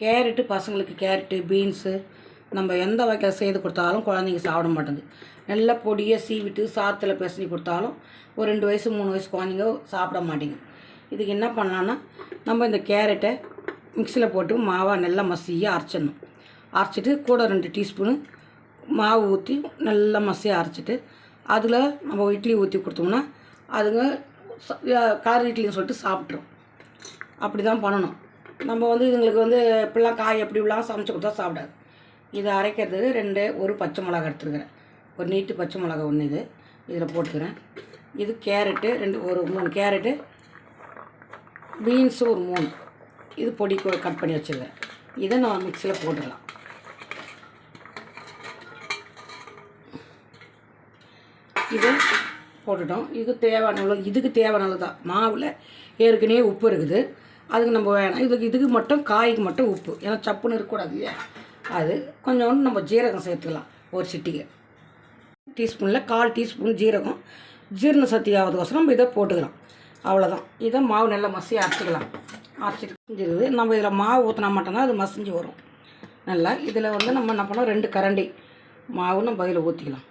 Carrot பசங்களுக்கு carrot beans நம்ம எந்த வகையில் செய்து கொடுத்தாலும் குழந்தைங்க சாப்பிட மாட்டேங்குது. நல்லா பொடியாக சீவிட்டு சாத்தில் பிசைஞ்சு கொடுத்தாலும் ஒரு ரெண்டு வயசு மூணு வயசு குழந்தைங்க சாப்பிட மாட்டேங்குது. இதுக்கு என்ன பண்ணலான்னா நம்ம இந்த கேரட்டை மிக்சியில் போட்டு மாவாக நல்லா மசியாக அரைச்சிடணும். அரைச்சிட்டு கூட ரெண்டு டீஸ்பூனு மாவு ஊற்றி நல்லா மசியாக அரைச்சிட்டு அதில் நம்ம இட்லி ஊற்றி கொடுத்தோம்னா அதுங்க ச- கலர் இட்லின்னு சொல்லிட்டு சாப்பிட்ரும் அப்படி தான் பண்ணணும். நம்ம வந்து இதுங்களுக்கு வந்து இப்படிலாம் காய் எப்படி இப்படிலாம் சமைச்சு கொடுத்தா சாப்பிடாது. இதை அரைக்கிறதுக்கு ரெண்டு ஒரு பச்சை மிளகா எடுத்துருக்கிறேன். ஒரு நீட்டு பச்சை மிளகா ஒன்று இது. இதில் போட்டுக்கிறேன். இது கேரட்டு ரெண்டு ஒரு மூணு கேரட்டு பீன்ஸு ஒரு மூணு. இது பொடி கட் பண்ணி வச்சுருக்கேன் இதை நான் மிக்சியில் போட்டுக்கலாம். இது போட்டுட்டோம். இது தேவையான அளவு இதுக்கு தேவையான அளவு தான். மாவில் ஏற்கனவே உப்பு இருக்குது. அதுக்கு நம்ம வேணாம். இதுக்கு இதுக்கு மட்டும் காய்க்கு மட்டும் உப்பு. ஏன்னா சப்புன்னு இருக்கக்கூடாது இல்லையா? அது கொஞ்சோண்டு நம்ம ஜீரகம் சேர்த்துக்கலாம் ஒரு சிட்டிக்கு டீஸ்பூனில் கால் டீஸ்பூன் ஜீரகம். ஜீரண சக்தி ஆகிறதுக்கோசரம் நம்ம இதை போட்டுக்கலாம். அவ்வளோதான் இதை மாவு நல்லா மசி அரைச்சிக்கலாம். அரைச்சிட்டு நம்ம இதில் மாவு ஊற்றினா மட்டும்தான் அது மசிஞ்சு வரும். நல்லா இதில் வந்து நம்ம என்ன பண்ணோம் ரெண்டு கரண்டி மாவு நம்ம இதில் ஊற்றிக்கலாம்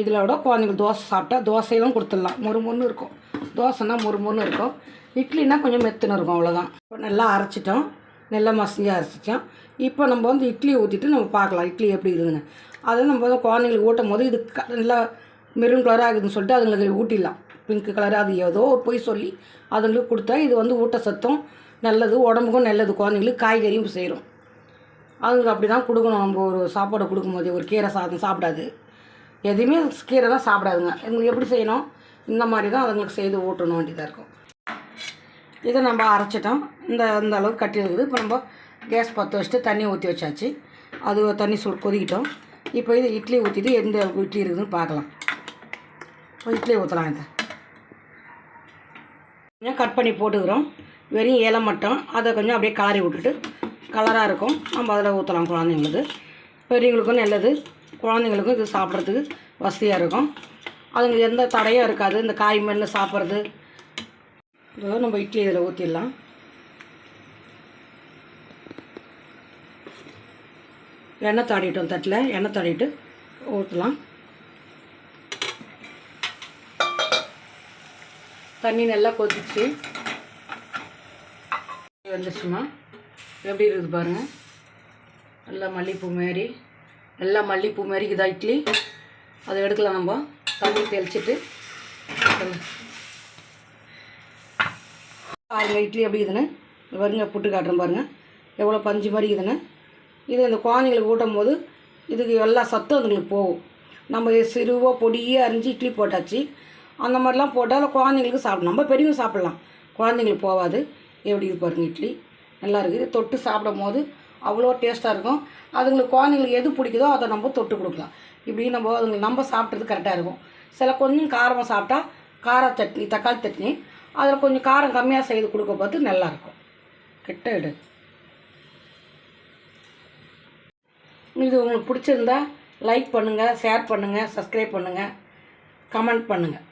இதில் விட குழந்தைங்க தோசை சாப்பிட்டா தோசையெல்லாம் கொடுத்துடலாம். முறுமுறுன்னு இருக்கும். தோசைனா முறுமுறுன்னு இருக்கும். இட்லினா கொஞ்சம் மெத்துன்னு இருக்கும் அவ்வளோதான் இப்போ நல்லா அரைச்சிட்டோம். நல்லா மசிஞ்சு அரைச்சிட்டோம். இப்போ நம்ம வந்து இட்லி ஊற்றிட்டு நம்ம பார்க்கலாம் இட்லி எப்படி இருக்குதுன்னு அதை நம்ம வந்து குழந்தைங்களுக்கு ஊட்டும் போது இது க- நல்லா மெரூன் கலராக இருக்குதுன்னு சொல்லிட்டு அதுங்களுக்கு ஊட்டிடலாம். பிங்க் கலர் அது ஏதோ ஒரு பொய் சொல்லி அதுங்களுக்கு கொடுத்தா இது வந்து ஊட்டச்சத்தும் நல்லது உடம்புக்கும் நல்லது. குழந்தைங்களுக்கு காய்கறியும் செய்கிறோம் அதுங்களுக்கு அப்படி தான் கொடுக்கணும். நம்ம ஒரு சாப்பாடு கொடுக்கும்போது ஒரு கீரை சாதம் சாப்பிடாது. எதையுமே கீரை தான் சாப்பிடாதுங்க. எங்களுக்கு எப்படி செய்யணும்? இந்த மாதிரி தான் அதுங்களுக்கு செய்து ஊட்டணும் வேண்டியதாக இருக்கும். இதை நம்ம அரைச்சிட்டோம். இந்த இந்த அளவுக்கு கட்டி இருக்குது. இப்போ நம்ம கேஸ் பற்ற வச்சுட்டு தண்ணி ஊற்றி வச்சாச்சு. அது தண்ணி சுடு கொதிக்கிட்டோம். இப்போ இது இட்லி ஊற்றிட்டு எந்த அளவுக்கு இட்லி இருக்குதுன்னு பார்க்கலாம். இப்போ இட்லி ஊற்றலாம் இதை. கொஞ்சம் கட் பண்ணி போட்டுக்கிறோம். வெறும் ஏலம் மட்டும். அதை கொஞ்சம் அப்படியே காரி விட்டுட்டு கலராக இருக்கும். நம்ம அதில் ஊற்றலாம் குழந்தைங்களுக்கு. பெரியவங்களுக்கும் நல்லது. குழந்தைங்களுக்கும் இது சாப்பிட்றதுக்கு வசதியாக இருக்கும். அதுங்க எந்த தடையும் இருக்காது. இந்த காய் மென்று சாப்பிட்றது. இதோ நம்ம இட்லி இதில் ஊற்றிடலாம் எண்ணெய் தாடிட்டோம் தட்டில் எண்ணெய் தாடிட்டு ஊற்றலாம். தண்ணி நல்லா கொதிச்சு வந்துச்சுமா எப்படி இருக்குது பாருங்கள் நல்லா மல்லிகைப்பூ மாரி நல்லா மல்லிகைப்பூ மாரிக்குதா இட்லி? அதை எடுக்கலாம் நம்ம. தண்ணி தெளிச்சிட்டு பாருங்க. இட்லி எப்படி இதுன்னு வருங்க புட்டு காட்டுறேன் பாருங்கள் எவ்வளோ பஞ்சு மாதிரி இதுன்னு இது இந்த குழந்தைங்களுக்கு ஊட்டும் போது இதுக்கு எல்லா சத்தும் அதுங்களுக்கு போகும். நம்ம சிறுவாக பொடியே அரிஞ்சு இட்லி போட்டாச்சு. அந்த மாதிரிலாம் போட்டால் குழந்தைங்களுக்கு சாப்பிடணும் நம்ம பெரியவங்க சாப்பிட்லாம். குழந்தைங்களுக்கு போகாது. எப்படி இது பாருங்க இட்லி. நல்லா இருக்குது இது தொட்டு சாப்பிடும் போது அவ்வளோ டேஸ்ட்டாக இருக்கும். அதுங்களுக்கு குழந்தைங்களுக்கு எது பிடிக்குதோ அதை நம்ம தொட்டு கொடுக்கலாம். இப்படி நம்ம அதுங்களுக்கு நம்ம சாப்பிட்றது கரெக்டாக இருக்கும். சில கொஞ்சம் காரமாக சாப்பிட்டா கார சட்னி தக்காளி சட்னி அதில் கொஞ்சம் காரம் கம்மியாக செய்து கொடுக்க பார்த்து நல்லாயிருக்கும் கெட்ட எடு. இது உங்களுக்கு பிடிச்சிருந்தா லைக் பண்ணுங்கள் ஷேர் பண்ணுங்கள் சப்ஸ்கிரைப் பண்ணுங்கள் கமெண்ட் பண்ணுங்கள்